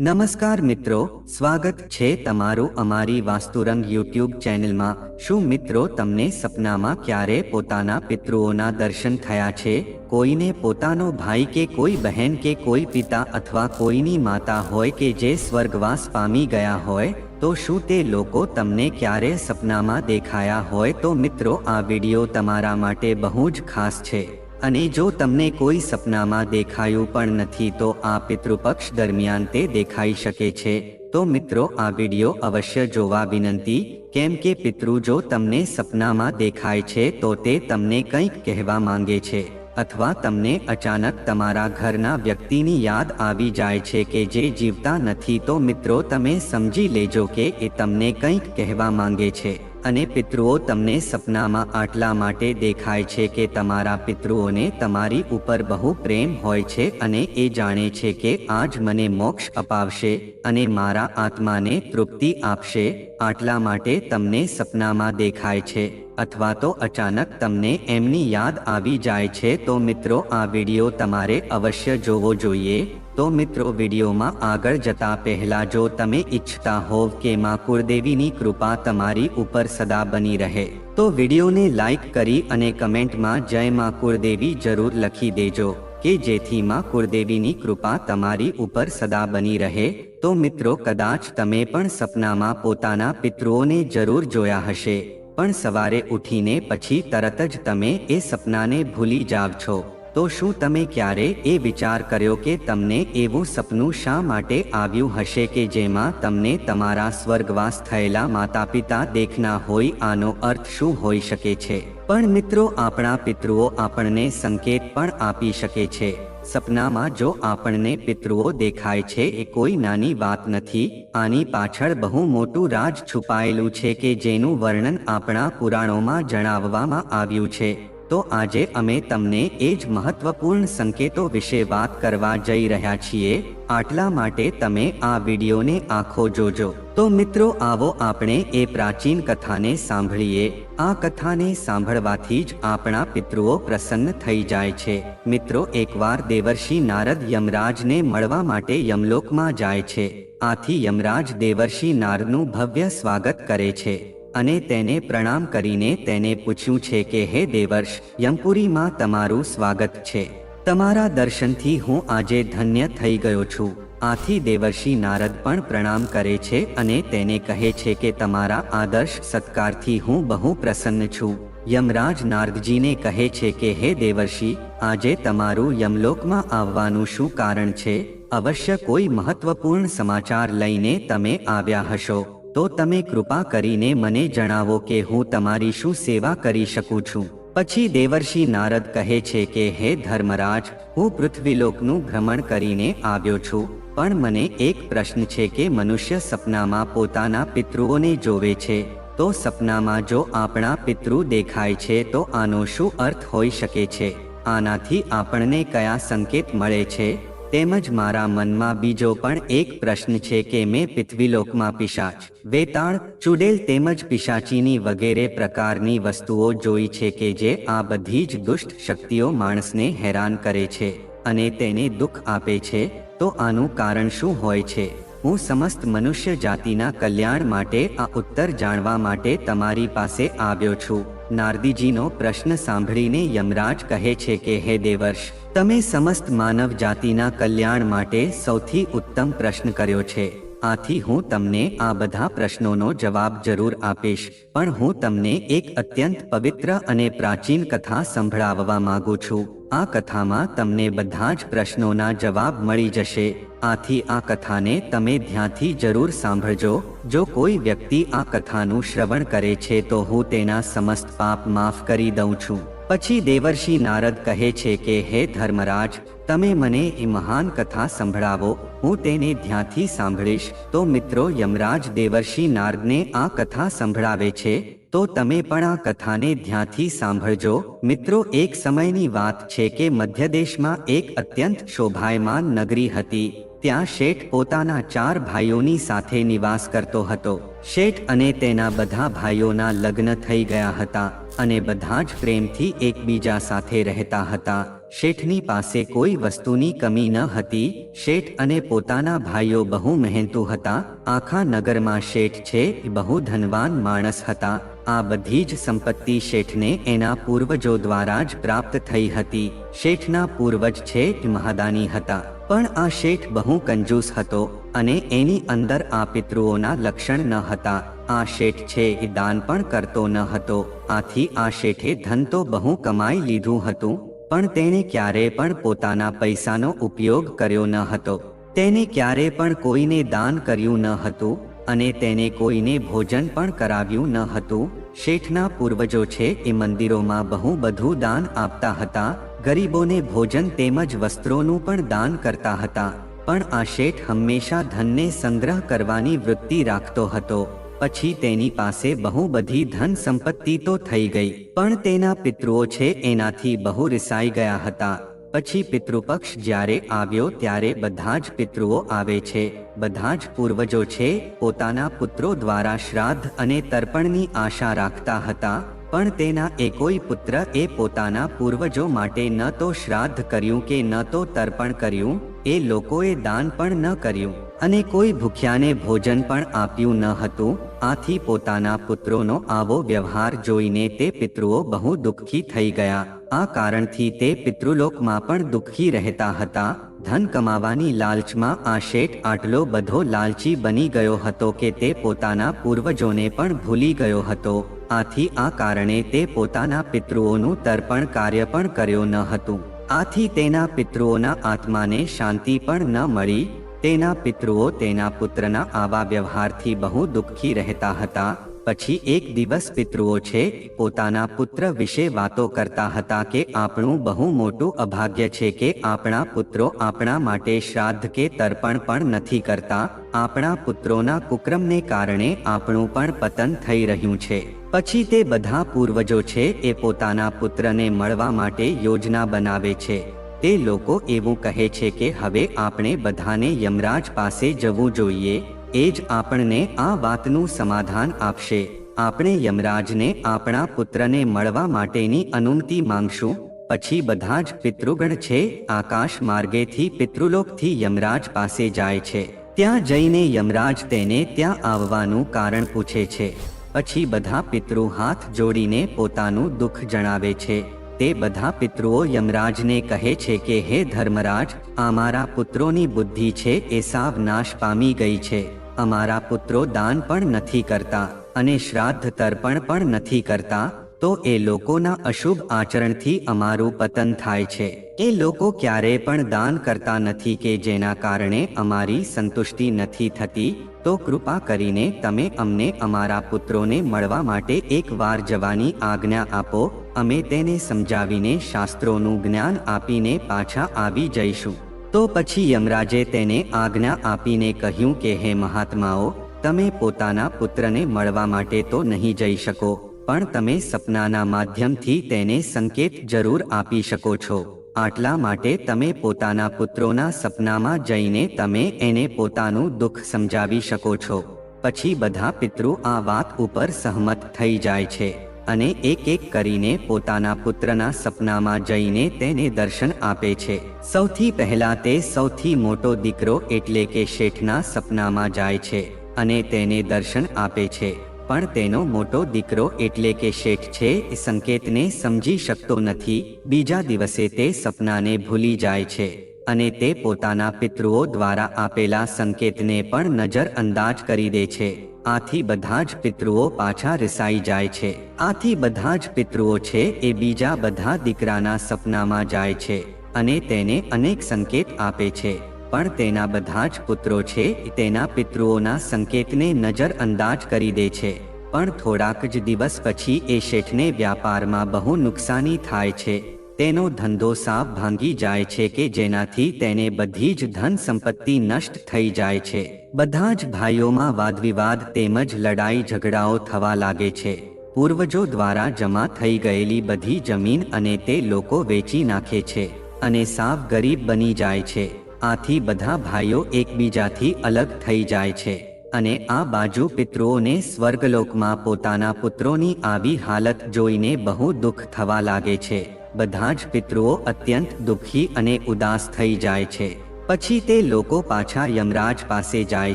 નમસ્કાર મિત્રો, સ્વાગત છે તમારું અમારી વાસ્તુરંગ યુટ્યુબ ચેનલમાં. શું મિત્રો તમને સપનામાં ક્યારે પોતાના પિતૃઓના દર્શન થયા છે? કોઈને પોતાનો ભાઈ કે કોઈ બહેન કે કોઈ પિતા અથવા કોઈની માતા હોય કે જે સ્વર્ગવાસ પામી ગયા હોય, તો શું તે લોકો તમને ક્યારે સપનામાં દેખાયા હોય? તો મિત્રો, આ વીડિયો તમારા માટે બહુ જ ખાસ છે. અને જો તમને કોઈ સપનામાં દેખાયું પણ નથી તો આ પિતૃપક્ષ દરમિયાન તે દેખાઈ શકે છે. તો મિત્રો, આ વિડિયો અવશ્ય જોવા વિનંતી, કેમ કે પિતૃ જો તમને સપનામાં દેખાય છે તો તે તમને કંઈક કહેવા માંગે છે, અથવા તમને અચાનક તમારા ઘરના વ્યક્તિની યાદ આવી જાય છે કે જે જીવતા નથી તો મિત્રો, તમે સમજી લેજો કે એ તમને કંઈક કહેવા માંગે છે. અને પિતૃઓ તમને સપનામાં આટલા માટે દેખાય છે કે તમારા પિતૃઓને તમારી ઉપર બહુ પ્રેમ હોય છે અને એ જાણે છે કે આજ મને મોક્ષ અપાવશે અને મારા આત્માને તૃપ્તિ આપશે. આટલા માટે તમને સપનામાં દેખાય છે અથવા તો અચાનક તમને એમની યાદ આવી જાય છે. તો મિત્રો, આ વિડિયો તમારે અવશ્ય જોવો જોઈએ. તો મિત્રો, વિડીયોમાં આગળ જતા પહેલા જો તમે ઈચ્છતા હોવ કે માં કુળદેવીની કૃપા તમારી ઉપર સદા બની રહે, તો વિડીયોને લાઈક કરી અને કમેન્ટમાં જય માં કુળદેવી જરૂર લખી દેજો કે જેથી માં કુળદેવીની કૃપા તમારી ઉપર સદા બની રહે. તો મિત્રો, કદાચ તમે પણ સપનામાં પોતાના પિતૃઓને જરૂર જોયા હશે, પણ સવારે ઉઠીને પછી તરત જ તમે એ સપનાને ભૂલી જાવ છો. તો શું તમે ક્યારે એ વિચાર કર્યો કે તમને એવું સપનું શા માટે આવ્યું હશે કે જેમાં તમને તમારા સ્વર્ગવાસ થયેલા માતા પિતા દેખના હોય આનો અર્થ શું હોઈ શકે છે? પણ મિત્રો, આપણા પિતૃઓ આપણને સંકેત પણ આપી શકે છે. સપનામાં જો આપણને પિતૃઓ દેખાય છે, એ કોઈ નાની વાત નથી. આની પાછળ બહુ મોટું રાજ છુપાયેલું છે કે જેનું વર્ણન આપણા પુરાણોમાં જણાવવામાં આવ્યું છે. તો આજે અમે તમને એ જ મહત્વપૂર્ણ સંકેતો વિશે વાત કરવા જઈ રહ્યા છીએ. આટલા માટે તમે આ વિડીયોને આખો જોજો. તો મિત્રો, આવો આપણે એ પ્રાચીન કથાને સાંભળીએ. આ કથાને સાંભળવાથી જ આપણા પિતૃઓ પ્રસન્ન થઈ જાય છે. મિત્રો, એકવાર દેવર્ષિ નારદ યમરાજને મળવા માટે યમલોકમાં જાય છે. આથી યમરાજ દેવર્ષિ નારદનું ભવ્ય સ્વાગત કરે છે. અને તેને પ્રણામ કરીને તેને પૂછ્યું છે કે, હે દેવર્ષ, યમપુરીમાં તમારું સ્વાગત છે. તમારા દર્શનથી હું આજે ધન્ય થઈ ગયો છું. આથી દેવર્ષિ નારદ પણ પ્રણામ કરે છે અને તેને કહે છે કે, તમારા આદર્શ સત્કારથી હું બહુ પ્રસન્ન છું. યમરાજ નારદજીને કહે છે કે, હે દેવર્ષિ, આજે તમારું યમલોકમાં આવવાનું શું કારણ છે? અવશ્ય કોઈ મહત્વપૂર્ણ સમાચાર લઈને તમે આવ્યા હશો. તો તમે કૃપા કરીને મને જણાવો કે હું તમારી શું સેવા કરી શકું છું. પછી દેવર્ષિ નારદ કહે છે કે, હે ધર્મરાજ, હું પૃથ્વીલોકનું ભ્રમણ કરીને આવ્યો છું, પણ મને એક પ્રશ્ન છે કે મનુષ્ય સપનામાં પોતાના પિતૃઓને જોવે છે. તો સપનામાં જો આપણા પિતૃ દેખાય છે, તો આનો શું અર્થ હોઈ શકે છે? આનાથી આપણને કયા સંકેત મળે છે? તેમજ મારા મનમાં બીજો પણ એક પ્રશ્ન છે કે મેં પૃથ્વીલોકમાં પિશાચ, વેતાળ, ચુડેલ તેમજ પિશાચીની વગેરે પ્રકારની વસ્તુઓ જોઈ છે કે જે આ બધી જ દુષ્ટ શક્તિઓ માણસને હેરાન કરે છે અને તેને દુઃખ આપે છે, તો આનું કારણ શું હોય છે? હું સમસ્ત મનુષ્ય જાતિના કલ્યાણ માટે આ ઉત્તર જાણવા માટે તમારી પાસે આવ્યો છું. નારદીજીનો પ્રશ્ન સાંભળીને યમરાજ કહે છે કે, હે દેવર્ષ, તમે સમસ્ત માનવ જાતિના કલ્યાણ માટે સૌથી ઉત્તમ પ્રશ્ન કર્યો છે. આથી હું તમને આ બધા પ્રશ્નોનો જવાબ જરૂર આપીશ, પણ હું તમને એક અત્યંત પવિત્ર અને પ્રાચીન કથા સંભળાવવા માંગુ છું. આ કથામાં તમને બધા જ પ્રશ્નોના જવાબ મળી જશે. આથી આ કથાને તમે ધ્યાનથી જરૂર સાંભળજો. જો કોઈ વ્યક્તિ આ કથાનું શ્રવણ કરે છે તો હું તેના સમસ્ત પાપ માફ કરી દઉં છું. પછી દેવર્ષિ નારદ કહે છે કે, હે ધર્મરાજ, તમે મને એ મહાન કથા સંભળાવો. હું તેને ધ્યાનથી સાંભળીશ. તો મિત્રો, યમરાજ દેવર્ષિ નારદને આ કથા સંભળાવે છે. તો તમે પણ આ કથાને ધ્યાનથી સાંભળજો. મિત્રો, એક સમયની વાત છે કે મધ્યદેશમાં એક અત્યંત શોભાયમાન નગરી હતી. ત્યાં શેઠ પોતાના ચાર ભાઈઓની સાથે નિવાસ કરતો હતો. શેઠ અને તેના બધા ભાઈઓના લગ્ન થઈ ગયા હતા. અને બધા જ પ્રેમથી એકબીજા સાથે રહેતા હતા. શેઠની પાસે કોઈ વસ્તુની કમી ન હતી. શેઠ અને પોતાના ભાઈઓ બહુ મહેનતુ હતા. આખા નગરમાં શેઠ છે બહુ ધનવાન માણસ હતા. આ બધી જ સંપત્તિ શેઠને એના પૂર્વજો દ્વારા જ પ્રાપ્ત થઈ હતી. શેઠના પૂર્વજ છે મહાદાની હતા. પણ આ શેઠ બહુ કંજૂસ હતો અને એની અંદર આ પિતૃઓના લક્ષણ ન હતા. આ શેઠ છે એ દાન પણ કરતો ન હતો. આથી આ શેઠે ધન તો બહુ કમાઈ લીધું હતું, પણ તેણે ક્યારે પણ પોતાના પૈસાનો ઉપયોગ કર્યો ન હતો. તેને ક્યારે પણ કોઈને દાન કર્યું ન હતું અને તેને કોઈને ભોજન પણ કરાવ્યું ન હતું. શેઠના પૂર્વજો છે એ મંદિરોમાં બહુ બધું દાન આપતા હતા, ગરીબોને ભોજન તેમજ વસ્ત્રોનું પણ દાન કરતા હતા. પણ આ શેઠ હંમેશા ધનને સંગ્રહ કરવાની વૃત્તિ રાખતો હતો. પછી તેની પાસે બહુ બધી ધન સંપત્તિ તો થઈ ગઈ, પણ તેના પિતૃઓ છે એનાથી બહુ રિસાઈ ગયા હતા. પછી પિતૃપક્ષ જ્યારે આવ્યો ત્યારે બધા જ પિતૃઓ આવે છે, બધા જ પૂર્વજો છે, પોતાના પુત્રો દ્વારા શ્રાદ્ધ અને તર્પણની આશા રાખતા હતા, પણ તેના એકોઈ પુત્ર એ પોતાના પૂર્વજો માટે ન તો શ્રાદ્ધ કર્યું કે ન તો તર્પણ કર્યું, એ લોકોએ દાન પણ ન કર્યું. અને કોઈ ભૂખ્યાને ભોજન પણ આપ્યું ન હતું, આથી પોતાના પુત્રોનો આવો વ્યવહાર જોઈને તે પિતૃઓ બહુ દુઃખી થઈ ગયા. આ કારણથી તે પિતૃલોકમાં પણ દુઃખી રહેતા હતા. ધન કમાવાની લાલચમાં આ શેઠ આટલો બધો લાલચી બની ગયો હતો કે તે પોતાના પૂર્વજોને પણ ભૂલી ગયો હતો. આથી આ કારણે તે પોતાના પિતૃઓનું તર્પણ કાર્ય પણ કર્યો ન હતું. આથી તેના પિતૃઓના આત્માને શાંતિ પણ ન મળી. તેના પિતૃઓ તેના પુત્રના આવા વ્યવહારથી બહુ દુઃખી રહેતા હતા. પછી એક દિવસ પિતૃઓ છે, પોતાના પુત્ર વિશે વાતો કરતા હતા કે આપણું બહુ મોટું અભાગ્ય છે કે આપણા પુત્રો આપણા માટે શ્રાદ્ધ કે તર્પણ પણ નથી કરતા. આપણા પુત્રોના કુક્રમને કારણે આપણું પણ પતન થઈ રહ્યું છે. પછી તે બધા પૂર્વજો છે, એ પોતાના પુત્રને મળવા માટે યોજના બનાવે છે. તે લોકો એવું કહે છે કે હવે આપણે બધાને યમરાજ પાસે જવું જોઈએ, એ જ આપણને આ વાતનું સમાધાન આપશે. આપણે યમરાજને આપણા પુત્રને મળવા માટેની અનુમતિ માંગશું, પછી બધા જ પિતૃગણ છે, આકાશ માર્ગેથી પિતૃલોકથી યમરાજ પાસે જાય છે. ત્યાં જઈને યમરાજ તેને ત્યાં આવવાનું કારણ પૂછે છે. પછી બધા પિતૃ હાથ જોડીને પોતાનું દુઃખ જણાવે છે. તે બધા પિતૃઓ યમરાજને કહે છે કે, હે ધર્મરાજ, અમારા પુત્રોની બુદ્ધિ છે એ સાવ નાશ પામી ગઈ છે. અમારા પુત્રો દાન પણ નથી કરતા અને શ્રાદ્ધ તર્પણ પણ નથી કરતા. તો એ લોકોના અશુભ આચરણથી અમારું પતન થાય છે. એ લોકો ક્યારેય પણ દાન કરતા નથી કે જેના કારણે અમારી સંતુષ્ટિ નથી થતી. તો કૃપા કરીને તમે અમને અમારા પુત્રોને મળવા માટે એક વાર જવાની આજ્ઞા આપો, અમે તેને સમજાવીને શાસ્ત્રોનું જ્ઞાન આપીને પાછા આવી જઈશું. તો પછી યમરાજે તેને આજ્ઞા આપીને કહ્યું કે, હે મહાત્માઓ, તમે પોતાના પુત્રને મળવા માટે તો નહીં જઈ શકો, પણ તમે સપનાના માધ્યમથી તેને સંકેત જરૂર આપી શકો છો. આટલા માટે તમે પોતાના પુત્રોના સપનામાં જઈને તમે એને પોતાનું દુઃખ સમજાવી શકો છો. પછી બધા પિતૃ આ વાત ઉપર સહમત થઈ જાય છે અને એક એક કરીને પોતાના પુત્રના સપનામાં જઈને તેને દર્શન આપે છે. સૌથી પહેલા તે સૌથી મોટો દીકરો એટલે કે શેઠના સપનામાં જાય છે અને તેને દર્શન આપે છે. પણ તેનો મોટો દીકરો એટલે કે શેઠ છે એ સંકેતને સમજી શકતો નથી. બીજા દિવસે તે સપનાને ભૂલી જાય છે અને તે પોતાના પિતૃઓ દ્વારા આપેલા સંકેતને પણ નજર અંદાજ કરી દે છે. આથી બધા જ પિતૃઓ પાછા રિસાઈ જાય છે. આથી બધા જ પિતૃઓ છે એ બીજા બધા દીકરાના સપનામાં જાય છે અને તેને અનેક સંકેત આપે છે. પણ તેના બધા જ પુત્રો છે, તેના પિતૃઓના સંકેતને નજર અંદાજ કરી દે છે. પણ થોડાક જ દિવસ પછી એ શેઠને વ્યાપારમાં બહુ નુકસાની થાય છે. તેનો ધંધો સાફ ભાંગી જાય છે કે જેનાથી તેને બધી જ ધન સંપત્તિ નષ્ટ થઈ જાય છે. બધા જ ભાઈઓમાં વાદવિવાદ તેમજ લડાઈ ઝઘડાઓ થવા લાગે છે. પૂર્વજો દ્વારા જમા થઈ ગયેલી બધી જમીન અને તે લોકો વેચી નાખે છે અને સાવ ગરીબ બની જાય છે. આથી બધા ભાઈઓ એકબીજાથી અલગ થઈ જાય છે અને આ બાજુ પિતૃઓને સ્વર્ગલોકમાં પોતાના પુત્રોની આવી હાલત જોઈને બહુ દુઃખ થવા લાગે છે. બધા જ પિતૃઓ અત્યંત દુઃખી અને ઉદાસ થઈ જાય છે. પછી તે લોકો પાછા યમરાજ પાસે જાય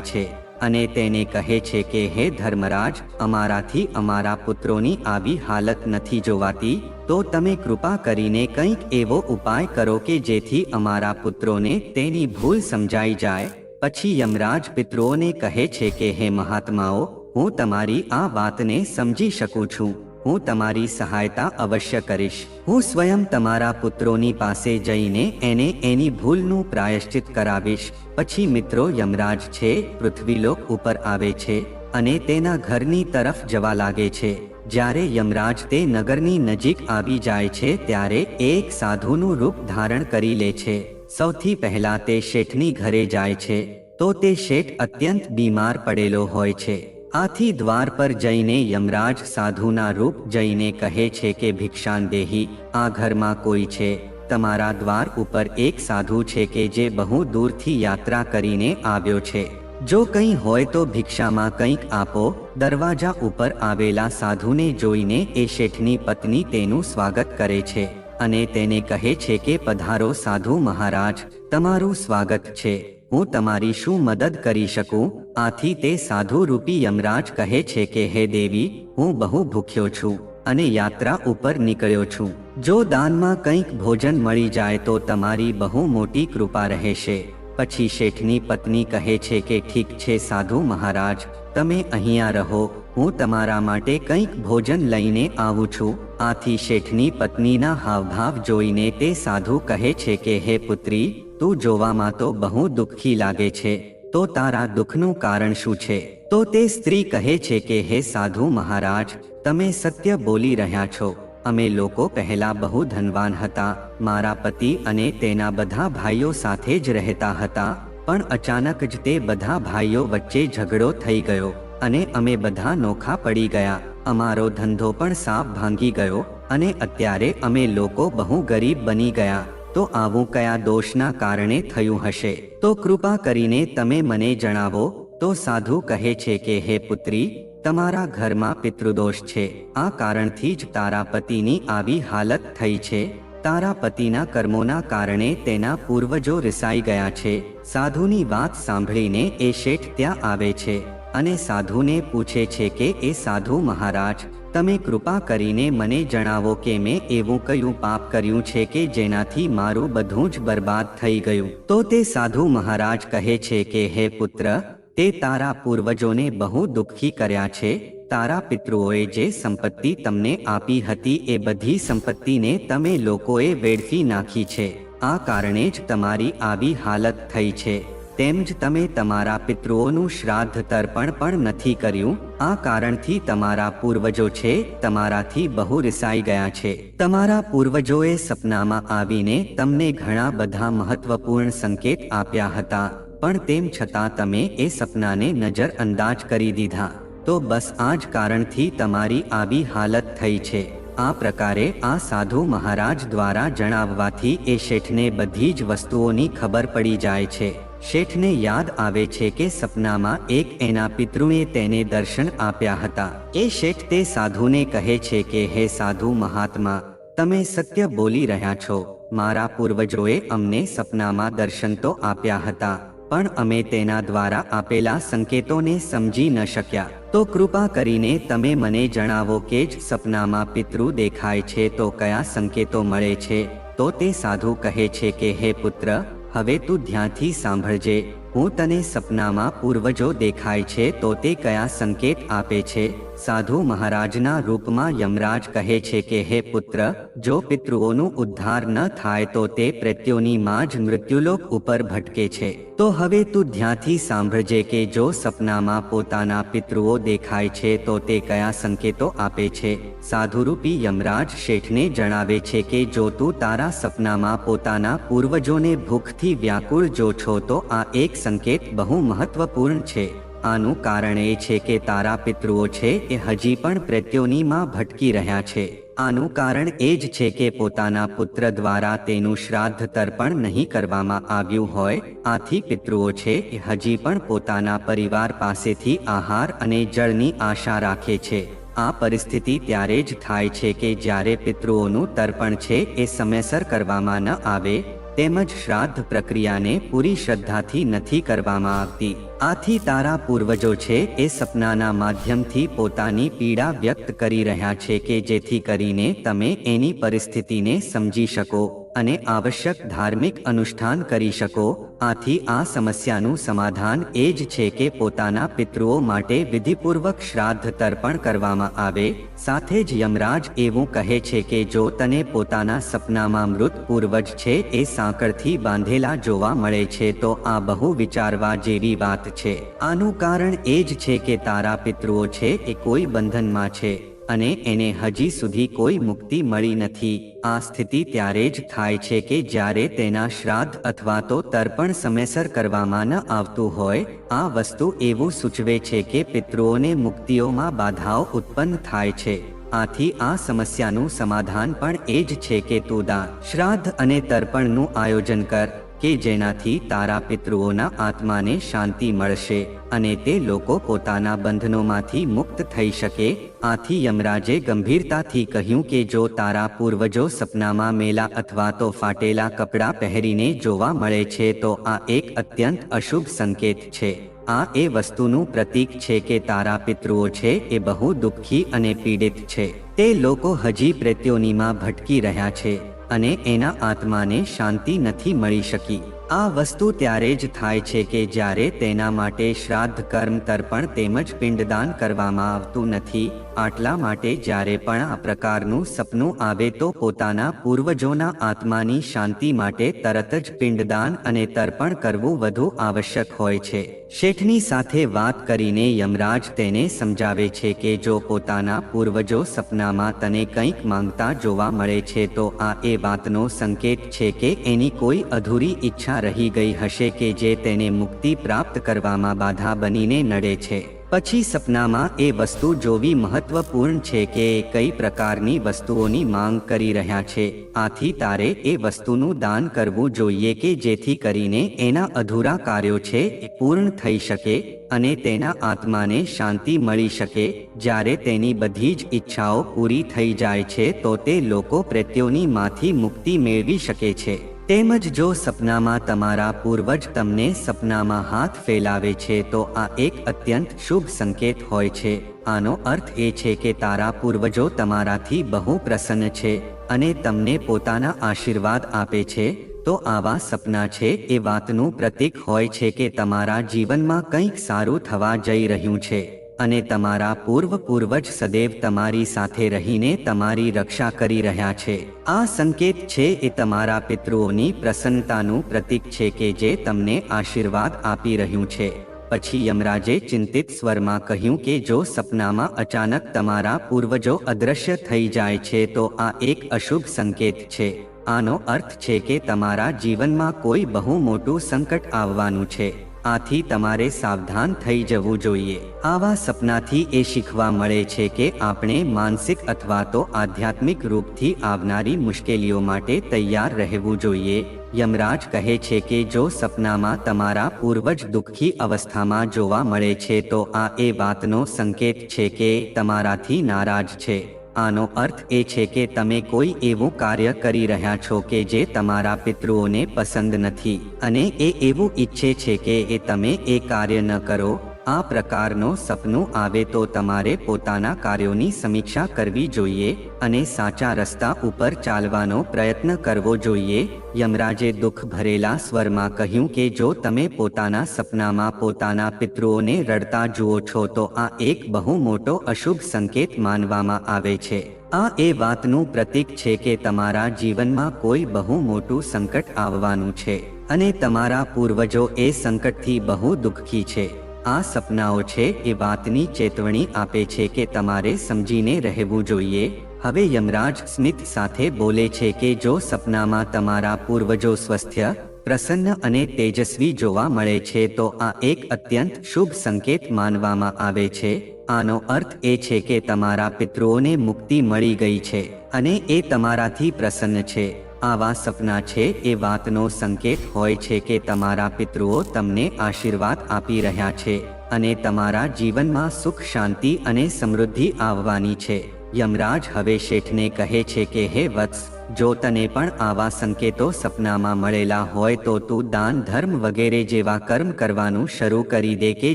છે. અને તેને કહે છે કે, હે ધર્મરાજ, અમારાથી અમારા પુત્રોની આવી હાલત નથી જોવાતી, તો તમે કૃપા કરીને કંઈક એવો ઉપાય કરો કે જેથી અમારા પુત્રોને તેની ભૂલ સમજાઈ જાય. પછી યમરાજ પિતૃઓને કહે છે કે, હે મહાત્માઓ, હું તમારી આ વાતને સમજી શકું છું. હું તમારી સહાયતા અવશ્ય કરીશ. હું સ્વયં તમારા પુત્રોની પાસે જઈને એને એની ભૂલનું પ્રાયશ્ચિત કરાવીશ. પછી મિત્રો યમરાજ છે, પૃથ્વીલોક ઉપર આવે છે અને તેના ઘરની તરફ જવા લાગે છે. જ્યારે યમરાજ તે નગરની નજીક આવી જાય છે ત્યારે એક સાધુનું રૂપ ધારણ કરી લે છે. સૌથી પહેલા તે શેઠની ઘરે જાય છે. તો તે શેઠ અત્યંત બીમાર પડેલો હોય છે. આથી દ્વાર પર જઈને યમરાજ સાધુના રૂપ જઈને કહે છે કે ભિક્ષાન દેહી આ ઘરમાં કોઈ છે? તમારા દ્વાર ઉપર એક સાધુ છે કે જે બહુ દૂરથી યાત્રા કરીને આવ્યો છે. જો કંઈ હોય તો ભિક્ષામાં કંઈક આપો. દરવાજા ઉપર આવેલા સાધુને જોઈને એ શેઠની પત્ની તેનું સ્વાગત કરે છે અને તેને કહે છે કે, પધારો સાધુ મહારાજ. તમારું સ્વાગત છે. હું તમારી શું મદદ કરી શકું? આથી તે સાધુ રૂપી યમરાજ કહે છે કે, હે દેવી, હું બહુ ભૂખ્યો છું અને યાત્રા ઉપર નીકળ્યો છું. જો દાનમાં કંઈક ભોજન મળી જાય તો તમારી બહુ મોટી કૃપા રહેશે. પછી શેઠની પત્ની કહે છે કે, ઠીક છે સાધુ મહારાજ, તમે અહીંયા રહો. હું તમારા માટે કંઈક ભોજન લઈને આવું છું. આથી શેઠની પત્નીના હાવભાવ જોઈને તે સાધુ કહે છે કે, હે પુત્રી તું જોવામાં તો બહુ દુઃખી લાગે છે, તો તારા દુઃખનું કારણ શું છે? તો તે સ્ત્રી કહે છે કે, હે સાધુ મહારાજ, તમે સત્ય બોલી રહ્યા છો. અમે લોકો પહેલા બહુ ધનવાન હતા, મારા પતિ અને તેના બધા ભાઈઓ સાથે જ રહેતા હતા, પણ અચાનક જ તે બધા ભાઈઓ વચ્ચે ઝઘડો થઈ ગયો અને અમે બધા નોખા પડી ગયા. અમારો ધંધો પણ સાપ ભાંગી ગયો અને અત્યારે અમે લોકો બહુ ગરીબ બની ગયા. તો આવું કયા દોષના કારણે થયું હશે? તો કૃપા કરીને તમે મને જણાવો. તો સાધુ કહે છે કે, હે પુત્રી, તમારા ઘરમાં પિતૃદોષ છે. આ કારણથી જ તારા પતિની આવી હાલત થઈ છે. તારા પતિના કર્મોના કારણે તેના પૂર્વજો રિસાઈ ગયા છે. સાધુની વાત સાંભળીને એ શેઠ ત્યાં આવે છે અને સાધુને પૂછે છે કે, એ સાધુ મહારાજ તમે કૃપા કરીને મને જણાવો કે મેં એવું કયું પાપ કર્યું છે કે જેનાથી મારું બધું જ બરબાદ થઈ ગયું. તો તે સાધુ મહારાજ કહે છે કે, હે પુત્ર, તે તારા પૂર્વજોને બહુ દુઃખી કર્યા છે. તારા પિતૃઓએ જે સંપત્તિ તમને આપી હતી એ બધી સંપત્તિને તમે લોકોએ વેડફી નાખી છે. આ કારણે જ તમારી આવી હાલત થઈ છે. તેમ જ તમે તમારા પિતૃઓનું શ્રાદ્ધ તર્પણ પણ નથી કર્યું. આ કારણથી તમારા પૂર્વજો છે, તમારાથી બહુ રિસાઈ ગયા છે. તમારા પૂર્વજોએ સપનામાં આવીને તમને ઘણા બધા મહત્વપૂર્ણ સંકેત આપ્યા હતા. પણ તેમ છતાં તમે એ સપનાને નજર અંદાજ કરી દીધા. તો બસ આ જ કારણથી તમારી આવી હાલત થઈ છે. આ પ્રકારે આ સાધુ મહારાજ દ્વારા જણાવવાથી એ શેઠને બધી જ વસ્તુઓની ખબર પડી જાય છે. શેઠને યાદ આવે છે કે સપનામાં એક એના પિતૃએ તેને દર્શન આપ્યા હતા. એ શેઠ તે સાધુને કહે છે કે, હે સાધુ મહાત્મા, તમે સત્ય બોલી રહ્યા છો. મારા પૂર્વજોએ અમને સપનામાં દર્શન તો આપ્યા હતા, પણ અમે તેના દ્વારા આપેલા સંકેતોને સમજી ન શક્યા. તો કૃપા કરીને તમે મને જણાવો કે જ સપનામાં પિતૃ દેખાય છે તો કયા સંકેતો મળે છે? તો તે સાધુ કહે છે કે, હે પુત્ર હવે તું ધ્યાનથી સાંભળજે. હું તને સપનામાં પૂર્વજો દેખાય છે તો તે કયા સંકેત આપે છે? સાધુ મહારાજના રૂપમાં યમરાજ કહે છે કે, હે પુત્ર, જો પિતૃઓનું ઉદ્ધાર ન થાય તો તે પ્રત્યોની માં જ મૃત્યુલોક ઉપર ભટકે છે. તો હવે તું ધ્યાંથી સાંભળજે કે જો સપનામાં પોતાના પિતૃઓ દેખાય છે તો તે કયા સંકેતો આપે છે. સાધુરૂપી યમરાજ શેઠને જણાવે છે કે, જો તું તારા સપનામાં પોતાના પૂર્વજોને ભૂખથી વ્યાકુળ જો છો તો આ એક સંકેત બહુ મહત્વપૂર્ણ છે. આનું કારણ એ છે કે તારા પિતૃઓ છે એ હજી પણ પ્રત્યોનીમાં ભટકી રહ્યા છે. આનું કારણ એ જ છે કે પોતાના પુત્ર દ્વારા તેનું શ્રાદ્ધ તર્પણ નહીં કરવામાં આવ્યું હોય, આથી પિતૃઓ છે એ હજી પણ પોતાના પરિવાર પાસેથી આહાર અને જળની આશા રાખે છે. આ પરિસ્થિતિ ત્યારે જ થાય છે કે જ્યારે પિતૃઓનું તર્પણ છે એ સમયસર કરવામાં ન આવે તેમજ શ્રાદ્ધ પ્રક્રિયાને પૂરી શ્રદ્ધાથી નથી કરવામાં આવતી. આથી તારા પૂર્વજો છે એ સપનાના માધ્યમથી પોતાની પીડા વ્યક્ત કરી રહ્યા છે કે જેથી કરીને તમે એની પરિસ્થિતિને સમજી શકો. અને આવશ્યક ધાર્મિક અનુષ્ઠાન કરી શકો, આથી આ સમસ્યાનું સમાધાન એ જ છે કે પોતાના પિતૃઓ માટે વિધિપૂર્વક શ્રાદ્ધ તર્પણ કરવામાં આવે, સાથે જ યમરાજ એવું કહે છે કે જો તને પોતાના સપનામાં મૃત પૂર્વજ છે એ સાંકળથી બાંધેલા જોવા મળે છે તો આ બહુ વિચારવા જેવી વાત છે. આનું કારણ એ જ છે કે તારા પિતૃઓ છે એ કોઈ બંધનમાં છે. અને એને હજી સુધી કોઈ મુક્તિ મળી નથી. આ સ્થિતિ ત્યારે જ થાય છે કે જ્યારે તેના શ્રાદ્ધ અથવા તો તર્પણ સમયસર કરવામાં ન આવતું હોય, આ વસ્તુ એવું સૂચવે છે કે પિતૃઓને મુક્તિઓમાં બાધાઓ ઉત્પન્ન થાય છે. આથી આ સમસ્યાનું સમાધાન પણ એ જ છે કે તું દાન શ્રાદ્ધ અને તર્પણનું આયોજન કર. કે જેનાથી તારા પિતૃઓના આત્માને શાંતિ મળશે અને તે લોકો પોતાના બંધનોમાંથી મુક્ત થઈ શકે. આથી યમરાજે ગંભીરતાથી કહ્યું કે જો તારા પૂર્વજો સપનામાં મેલા અથવા તો ફાટેલા કપડાં પહેરીને જોવા મળે છે તો આ એક અત્યંત અશુભ સંકેત છે. આ એ વસ્તુનું પ્રતીક છે કે તારા પિતૃઓ છે એ બહુ દુઃખી અને પીડિત છે. તે લોકો હજી પ્રેત્યોનીમાં ભટકી રહ્યા છે. અને એના આત્માને શાંતિ નથી મળી શકી. આ વસ્તુ ત્યારે જ થાય છે કે જ્યારે તેના માટે શ્રાદ્ધ કર્મ તર્પણ તેમજ પિંડદાન કરવામાં આવતું નથી. આટલા માટે જ્યારે પણ આ પ્રકારનું સપનું આવે તો પોતાના પૂર્વજોના આત્માની શાંતિ માટે તરત જ પિંડદાન અને તર્પણ કરવું વધુ આવશ્યક હોય છે. શેઠની સાથે વાત કરીને યમરાજ તેને સમજાવે છે કે જો પોતાના પૂર્વજો સપનામાં તને કંઈક માંગતા જોવા મળે છે તો આ એ વાતનો સંકેત છે કે એની કોઈ અધૂરી ઈચ્છા રહી ગઈ હશે કે જે તેને મુક્તિ પ્રાપ્ત કરવામાં બાધા બનીને નડે છે. પછી સપનામાં એ વસ્તુ જોવી મહત્વપૂર્ણ છે કે કઈ પ્રકારની વસ્તુઓની માંગ કરી રહ્યા છે. આથી તારે એ વસ્તુનું દાન કરવું જોઈએ કે જેથી કરીને એના અધૂરા કાર્યો છે પૂર્ણ થઈ શકે અને તેના આત્માને શાંતિ મળી શકે. જ્યારે તેની બધી જ ઈચ્છાઓ પૂરી થઈ જાય છે તો તે લોકો પ્રત્યોની માંથી મુક્તિ મેળવી શકે છે. તેમજ જો સપનામાં તમારા પૂર્વજ તમને સપનામાં હાથ ફેલાવે છે, તો આ એક અત્યંત શુભ સંકેત હોય છે. આનો અર્થ એ છે કે તારા પૂર્વજો તમારાથી બહુ પ્રસન્ન છે અને તમને પોતાના આશીર્વાદ આપે છે. તો આવા સપના છે એ વાતનું પ્રતીક હોય છે કે તમારા જીવનમાં કંઈક સારું થવા જઈ રહ્યું છે. અને તમારા પૂર્વ પૂર્વજ સદૈવ તમારી સાથે રહીને તમારી રક્ષા કરી રહ્યા છે. આ સંકેત છે એ તમારા પિતૃઓની પ્રસન્નતાનું પ્રતીક છે કે જે તમને આશીર્વાદ આપી રહ્યું છે. પછી યમરાજે ચિંતિત સ્વરમાં કહ્યું કે જો સપનામાં અચાનક તમારા પૂર્વજો અદ્રશ્ય થઈ જાય છે તો આ એક અશુભ સંકેત છે. આનો અર્થ છે કે તમારા જીવનમાં કોઈ બહુ મોટું સંકટ આવવાનું છે. આથી તમારે સાવધાન થઈ જવું જોઈએ. આવા સપનાથી એ શીખવા મળે છે કે આપણે માનસિક અથવા તો આધ્યાત્મિક રૂપથી આવનારી મુશ્કેલીઓ માટે તૈયાર રહેવું જોઈએ. યમરાજ કહે છે કે જો સપનામાં તમારા પૂર્વજ દુઃખી અવસ્થામાં જોવા મળે છે તો આ એ વાતનો સંકેત છે કે તમારાથી નારાજ છે. આનો અર્થ એ છે કે તમે કોઈ એવું કાર્ય કરી રહ્યા છો કે જે તમારા પિતૃઓને પસંદ નથી. અને એ એવું ઈચ્છે છે કે એ તમે એ કાર્ય ન કરો આ પ્રકારનો સપનું આવે તો તમારે પોતાના કાર્યોની સમીક્ષા કરવી જોઈએ અને સાચા રસ્તા ઉપર ચાલવાનો પ્રયત્ન કરવો જોઈએ. યમરાજે દુઃખ ભરેલા સ્વરમાં કહ્યું કે જો તમે પોતાના સપનામાં પોતાના પિતૃઓને રડતા જુઓ છો તો આ એક બહુ મોટો અશુભ સંકેત માનવામાં આવે છે. આ એ વાતનું પ્રતીક છે કે તમારા જીવનમાં કોઈ બહુ મોટું સંકટ આવવાનું છે અને તમારા પૂર્વજો એ સંકટથી બહુ દુઃખી છે. આ સપનાઓ છે એ વાતની ચેતવણી આપે છે કે તમારે સમજીને રહેવું જોઈએ. હવે યમરાજ સ્મિત સાથે બોલે છે કે જો સપનામાં તમારા પૂર્વજો સ્વસ્થ્ય પ્રસન્ન અને તેજસ્વી જોવા મળે છે તો આ એક અત્યંત શુભ સંકેત માનવામાં આવે છે. આનો અર્થ એ છે કે તમારા પિતૃઓને મુક્તિ મળી ગઈ છે અને એ તમારાથી પ્રસન્ન છે. આવા સપના છે એ વાતનો સંકેત હોય છે કે તમારા પિતૃઓ તમને આશીર્વાદ આપી રહ્યા છે અને તમારા જીવનમાં સુખ, શાંતિ અને સમૃદ્ધિ આવવાની છે. યમરાજ હવે શેઠને કહે છે કે, હે વત્સ જો તને પણ આવા સંકેતો સપનામાં મળેલા હોય તો તું દાન, ધર્મ વગેરે જેવા કર્મ કરવાનું શરૂ કરી દે કે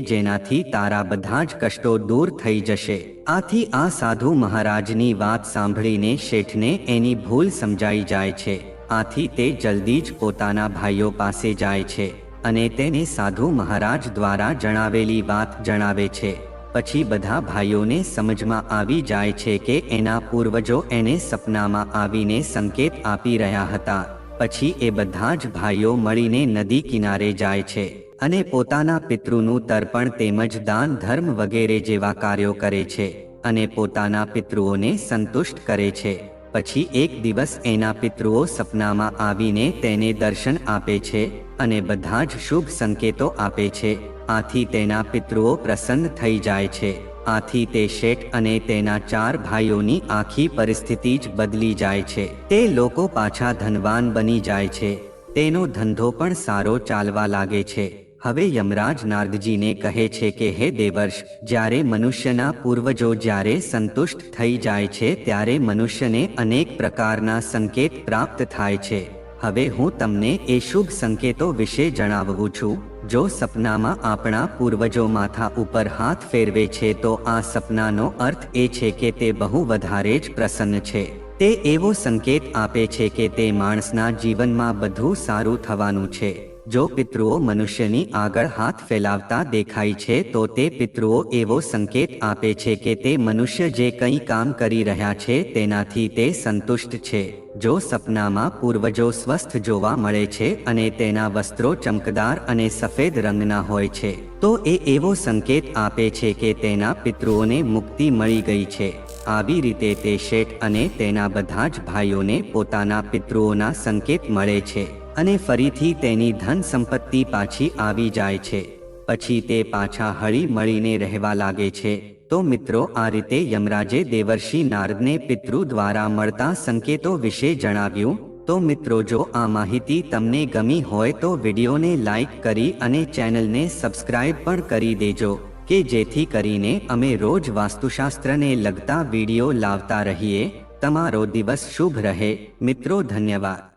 જેનાથી તારા બધા જ કષ્ટો દૂર થઈ જશે. આથી આ સાધુ મહારાજની વાત સાંભળીને શેઠને એની ભૂલ સમજાઈ જાય છે. આથી તે જલ્દી જ પોતાના ભાઈઓ પાસે જાય છે અને તેને સાધુ મહારાજ દ્વારા જણાવેલી વાત જણાવે છે. પછી બધા ભાઈઓને સમજમાં આવી જાય છે કે એના પૂર્વજો એને સપનામાં આવીને સંકેત આપી રહ્યા હતા. પછી એ બધા જ ભાઈઓ મળીને નદી કિનારે જાય છે અને પોતાના પિતૃનું તર્પણ તેમજ દાન ધર્મ વગેરે જેવા કાર્યો કરે છે અને પોતાના પિતૃઓને સંતુષ્ટ કરે છે. પછી એક દિવસ એના પિતૃઓ સપનામાં આવીને તેને દર્શન આપે છે અને બધા જ શુભ સંકેતો આપે છે. આથી તેના પિતૃઓ પ્રસન્ન થઈ જાય છે. આથી તે શેઠ અને તેના ચાર ભાઈઓની આખી પરિસ્થિતિ જ બદલી જાય છે. તે લોકો પાછા ધનવાન બની જાય છે. તેનો ધંધો પણ સારો ચાલવા લાગે છે. હવે યમરાજ નારદજીને કહે છે કે, હે દેવર્ષ, જ્યારે મનુષ્યના પૂર્વજો જ્યારે સંતુષ્ટ થઈ જાય છે, ત્યારે મનુષ્યને અનેક પ્રકારના સંકેત પ્રાપ્ત થાય છે. હવે હું તમને એ શુભ સંકેતો વિશે જણાવું છું. જો સપનામાં આપણા પૂર્વજો માથા ઉપર હાથ ફેરવે છે, તો આ સપનાનો અર્થ એ છે કે તે બહુ વધારે જ પ્રસન્ન છે. તે એવો સંકેત આપે છે કે તે માણસના જીવનમાં બધું સારું થવાનું છે. જો પિતૃઓ મનુષ્યની આગળ હાથ ફેલાવતા દેખાય છે, તો તે પિતૃઓ એવો સંકેત આપે છે કે તે મનુષ્ય જે કંઈ કામ કરી રહ્યા છે, તેનાથી તે સંતુષ્ટ છે. જો સપનામાં પૂર્વજો સ્વસ્થ જોવા મળે છે અને તેના વસ્ત્રો ચમકદાર અને સફેદ રંગના હોય છે, તો એ એવો સંકેત આપે છે કે તેના પિતૃઓને મુક્તિ મળી ગઈ છે. આવી રીતે તે શેઠ અને તેના બધા જ ભાઈઓને પોતાના પિતૃઓના સંકેત મળે છે અને ફરીથી તેની ધન સંપત્તિ પાછી આવી જાય છે. પછી તે પાછા હળી મળીને રહેવા લાગે છે. તો મિત્રો, આ રીતે યમરાજે દેવર્ષિ નારદને પિતૃ દ્વારા મળતા સંકેતો વિશે જણાવ્યું. તો મિત્રો, જો આ માહિતી તમને ગમી હોય તો વિડીયોને લાઈક કરી અને ચેનલને સબસ્ક્રાઇબ પણ કરી દેજો, કે જેથી કરીને અમે રોજ વાસ્તુશાસ્ત્રને લગતા વીડિયો લાવતા રહીએ. તમારો દિવસ શુભ રહે. મિત્રો, ધન્યવાદ.